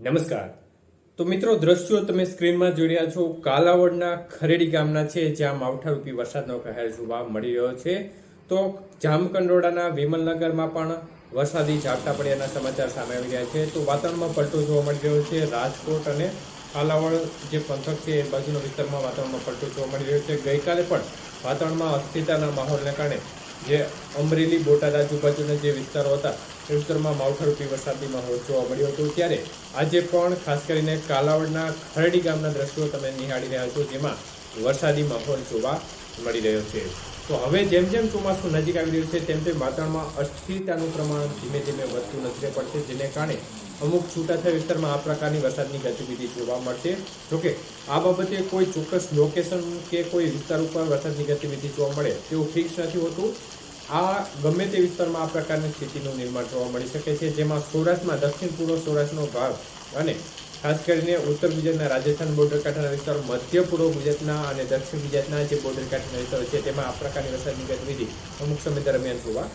નમસ્કાર. તો મિત્રો, દ્રશ્યો તમે સ્ક્રીનમાં જોઈ રહ્યા છો. કાલાવડના ખરેડી ગામના છે, જ્યાં માવઠારૂપી વરસાદનો કહેર જોવા મળી રહ્યો છે. તો જામકંડોળાના વિમલનગરમાં પણ વરસાદી ઝાપટા પડ્યાના સમાચાર સામે આવી રહ્યા છે. તો વાતાવરણમાં પલટો જોવા મળી રહ્યો છે. રાજકોટ અને કાલાવડ જે પંથક છે, એ બાજુના વિસ્તારમાં વાતાવરણમાં પલટો જોવા મળી રહ્યો છે. ગઈકાલે પણ વાતાવરણમાં અસ્થિરતાના માહોલને કારણે જે અમરેલી, બોટાદ આજુબાજુના જે વિસ્તારો હતા, એ વિસ્તારમાં માવઠારૂપી વરસાદી માહોલ જોવા મળ્યો હતો. ત્યારે આજે પણ ખાસ કરીને કાલાવડના ખરડી ગામના દ્રશ્યો તમે નિહાળી રહ્યા છો, જેમાં વરસાદી માહોલ જોવા મળી રહ્યો છે. તો હવે જેમ જેમ ચોમાસું નજીક આવી રહ્યું છે, તેમ તેમ વાતાવરણમાં અસ્થિરતાનું પ્રમાણ ધીમે ધીમે વધતું નજરે પડશે, જેને કારણે અમુક છૂટાછવાયા વિસ્તારમાં આ પ્રકારની વરસાદની ગતિવિધિ જોવા મળશે. જોકે, આ બાબતે કોઈ ચોક્કસ લોકેશન કે કોઈ વિસ્તાર ઉપર વરસાદની ગતિવિધિ જોવા મળે તેવું ફિક્સ નથી હોતું. આ ગમે તે વિસ્તારમાં આ પ્રકારની સ્થિતિનું નિર્માણ જોવા મળી શકે છે, જેમાં સૌરાષ્ટ્રમાં, દક્ષિણ પૂર્વ સૌરાષ્ટ્રનો ભાગ અને ખાસ કરીને ઉત્તર ગુજરાતના રાજસ્થાન બોર્ડર કાંઠાના વિસ્તાર, મધ્ય પૂર્વ ગુજરાતના અને દક્ષિણ ગુજરાતના જે બોર્ડર કાંઠાના વિસ્તારો છે, તેમાં આ પ્રકારની વરસાદની ગતિવિધિ અમુક સમય દરમિયાન જોવા